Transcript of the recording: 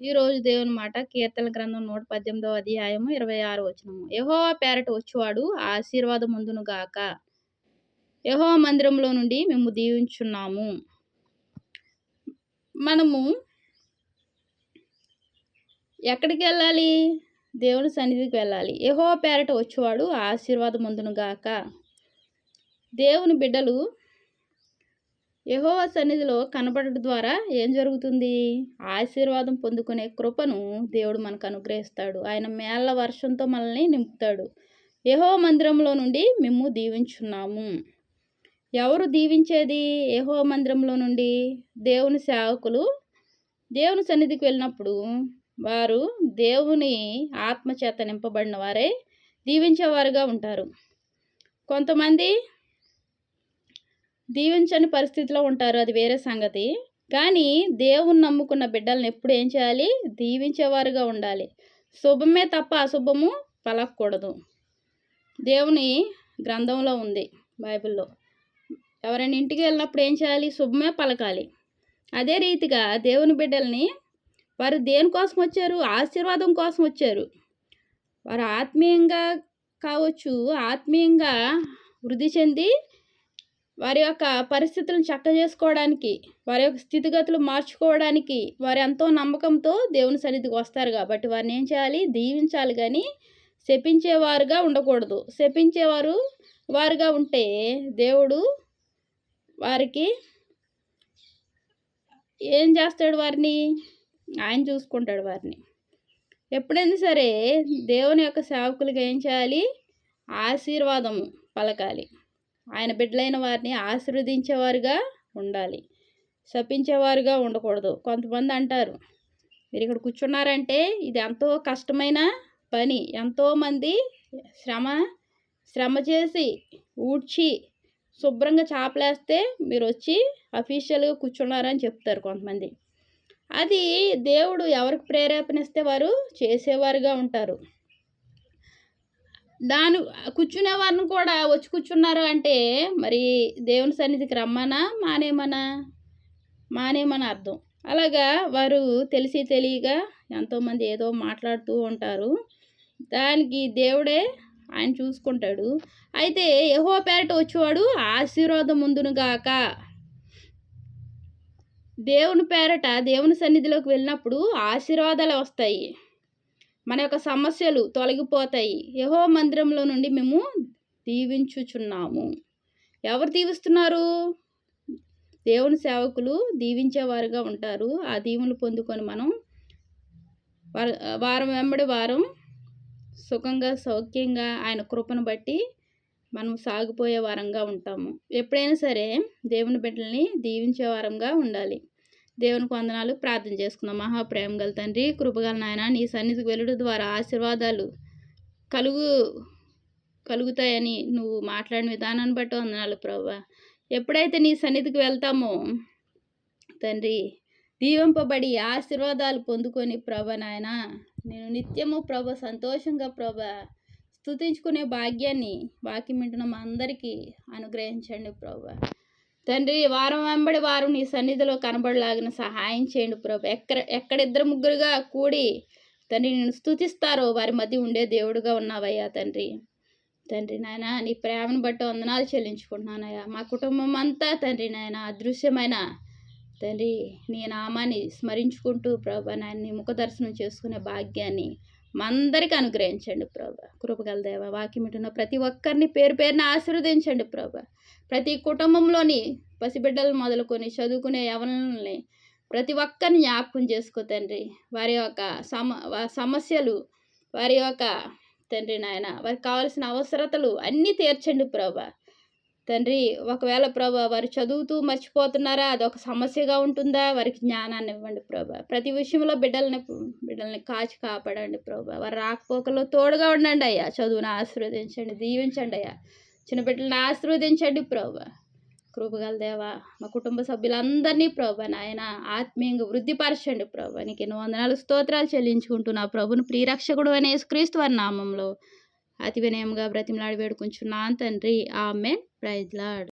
ఈ రోజు దేవుని మాట కీర్తన గ్రంథం నూట పద్దెనిమిదవ అధ్యాయము ఇరవై ఆరు వచనము. యహో పేరట వచ్చేవాడు ఆశీర్వాదం ముందును గాక. యహో మందిరంలో నుండి మేము దీవించున్నాము. మనము ఎక్కడికి వెళ్ళాలి? దేవుని సన్నిధికి వెళ్ళాలి. యహో పేరట వచ్చేవాడు ఆశీర్వాదం ముందును గాక. దేవుని బిడ్డలు యహోవ సన్నిధిలో కనబడటం ద్వారా ఏం జరుగుతుంది? ఆశీర్వాదం పొందుకునే కృపను దేవుడు మనకు అనుగ్రహిస్తాడు. ఆయన మేళ్ళ వర్షంతో మనల్ని నింపుతాడు. యహో మందిరంలో నుండి మేము దీవించున్నాము. ఎవరు దీవించేది? యహో మందిరంలో నుండి దేవుని సేవకులు. దేవుని సన్నిధికి వెళ్ళినప్పుడు వారు దేవుని ఆత్మచేత నింపబడిన వారే దీవించేవారుగా ఉంటారు. కొంతమంది దీవించని పరిస్థితిలో ఉంటారు. అది వేరే సంగతి. కానీ దేవుని నమ్ముకున్న బిడ్డలను ఎప్పుడు ఏం చేయాలి? దీవించేవారుగా ఉండాలి. శుభమే తప్ప అశుభము పలకూడదు దేవుని గ్రంథంలో ఉంది బైబిల్లో. ఎవరైనా ఇంటికి వెళ్ళినప్పుడు ఏం చేయాలి? శుభమే పలకాలి. అదే రీతిగా దేవుని బిడ్డల్ని వారు దేనికోసం వచ్చారు? ఆశీర్వాదం కోసం వచ్చారు. వారు ఆత్మీయంగా కావచ్చు ఆత్మీయంగా వృద్ధి చెంది వారి యొక్క పరిస్థితులను చక్క చేసుకోవడానికి వారి యొక్క స్థితిగతులు మార్చుకోవడానికి వారు ఎంతో నమ్మకంతో దేవుని సన్నిధికి వస్తారు కాబట్టి వారిని ఏం చేయాలి? దీవించాలి కానీ శపించేవారుగా ఉండకూడదు. శపించేవారు వారుగా ఉంటే దేవుడు వారికి ఏం చేస్తాడు వారిని? ఆయన చూసుకుంటాడు వారిని. ఎప్పుడైనా సరే దేవుని యొక్క సేవకులుగా ఏం చేయాలి? ఆశీర్వాదము పలకాలి. ఆయన బిడ్డలైన వారిని ఆశీర్వదించేవారుగా ఉండాలి. శపించేవారుగా ఉండకూడదు. కొంతమంది అంటారు మీరు ఇక్కడ కూర్చున్నారంటే ఇది ఎంతో కష్టమైన పని. ఎంతోమంది శ్రమ శ్రమ చేసి ఊడ్చి శుభ్రంగా చాపలేస్తే మీరు వచ్చి అఫీషియల్గా కూర్చున్నారని చెప్తారు కొంతమంది. అది దేవుడు ఎవరికి ప్రేరేపణిస్తే వారు చేసేవారుగా ఉంటారు. దాని కూర్చునే వారిని కూడా వచ్చి కూర్చున్నారు అంటే మరి దేవుని సన్నిధికి రమ్మనా? మానేమనా? మానేమని అర్థం. అలాగా వారు తెలిసి తెలియగా ఎంతోమంది ఏదో మాట్లాడుతూ ఉంటారు. దానికి దేవుడే ఆయన చూసుకుంటాడు. అయితే ఎహో పేరట వచ్చేవాడు ఆశీర్వాదం ముందునుగాక దేవుని పేరట దేవుని సన్నిధిలోకి వెళ్ళినప్పుడు ఆశీర్వాదాలు వస్తాయి. మన యొక్క సమస్యలు తొలగిపోతాయి. యహో మందిరంలో నుండి మేము దీవించుచున్నాము. ఎవరు దీవిస్తున్నారు? దేవుని సేవకులు దీవించేవారుగా ఉంటారు. ఆ దీవులు పొందుకొని మనం వారం వెంబడి వారం సుఖంగా సౌఖ్యంగా ఆయన కృపను బట్టి మనం సాగిపోయే వారంగా ఉంటాము. ఎప్పుడైనా సరే దేవుని బిడ్డల్ని దీవించే వారంగా ఉండాలి. దేవునికి వందనాలు. ప్రార్థన చేసుకుందాం. మహాప్రేమ గల తండ్రి కృపగల నాయన నీ సన్నిధికి వెళ్ళడం ద్వారా ఆశీర్వాదాలు కలుగు కలుగుతాయని నువ్వు మాట్లాడిన విధానాన్ని బట్టి వందనాలు ప్రభా. ఎప్పుడైతే నీ సన్నిధికి వెళ్తామో తండ్రి దీవింపబడి ఆశీర్వాదాలు పొందుకొని ప్రభ నాయన నేను నిత్యము ప్రభ సంతోషంగా ప్రభ స్థుతించుకునే భాగ్యాన్ని వాక్యం వింటున్న అందరికీ అనుగ్రహించండి ప్రభా. తండ్రి వారం వెంబడి వారం నీ సన్నిధిలో కనబడలాగిన సహాయం చేయండి ప్రభు. ఎక్కడ ఎక్కడ ఇద్దరు ముగ్గురుగా కూడి తండ్రి నేను స్థుతిస్తారో వారి మధ్య ఉండే దేవుడుగా ఉన్నావయ్యా తండ్రి. తండ్రి నాయన నీ ప్రేమను బట్టి వందనాలు చెల్లించుకుంటున్నానయ్యా. మా కుటుంబం అంతా తండ్రి నాయన అదృశ్యమైన తండ్రి నీ నామాన్ని స్మరించుకుంటూ ప్రభా నాయన నీ ముఖ దర్శనం చేసుకునే భాగ్యాన్ని మందరికి అనుగ్రహించండి ప్రభా. కృపగల దేవ వాక్యమిటున్న ప్రతి ఒక్కరిని పేరు పేరున ఆశీర్వదించండి ప్రభా. ప్రతి కుటుంబంలోని పసిబిడ్డలు మొదలుకొని చదువుకునే యవనల్ని ప్రతి ఒక్కరిని జ్ఞాపకం చేసుకో తండ్రి. వారి యొక్క సమ సమస్యలు వారి యొక్క తండ్రి నాయన వారికి కావాల్సిన అవసరతలు అన్నీ తీర్చండి ప్రభా. తండ్రి ఒకవేళ ప్రభా వారు చదువుతూ మర్చిపోతున్నారా అది ఒక సమస్యగా ఉంటుందా? వారికి జ్ఞానాన్ని ఇవ్వండి ప్రభా. ప్రతి విషయంలో బిడ్డల్ని బిడ్డల్ని కాచి కాపాడండి ప్రభా. వారు రాకపోకలో తోడుగా ఉండండి అయ్యా. చదువును ఆశీర్వదించండి దీవించండి అయ్యా. చిన్న బిడ్డలను ఆశీర్వదించండి ప్రభా. కృపగల దేవా మా కుటుంబ సభ్యులందరినీ ప్రభా నాయన ఆత్మీయంగా వృద్ధిపరచండి ప్రభా. నీకు ఎన్నో వందనాలు స్తోత్రాలు చెల్లించుకుంటూ నా ప్రభుని ప్రియరక్షకుడు అనే క్రీస్తు వారి నామంలో అతి వినయంగా బ్రతిమలాడి వేడుకుంటున్నాను తండ్రి. ఆమె Praise Lord.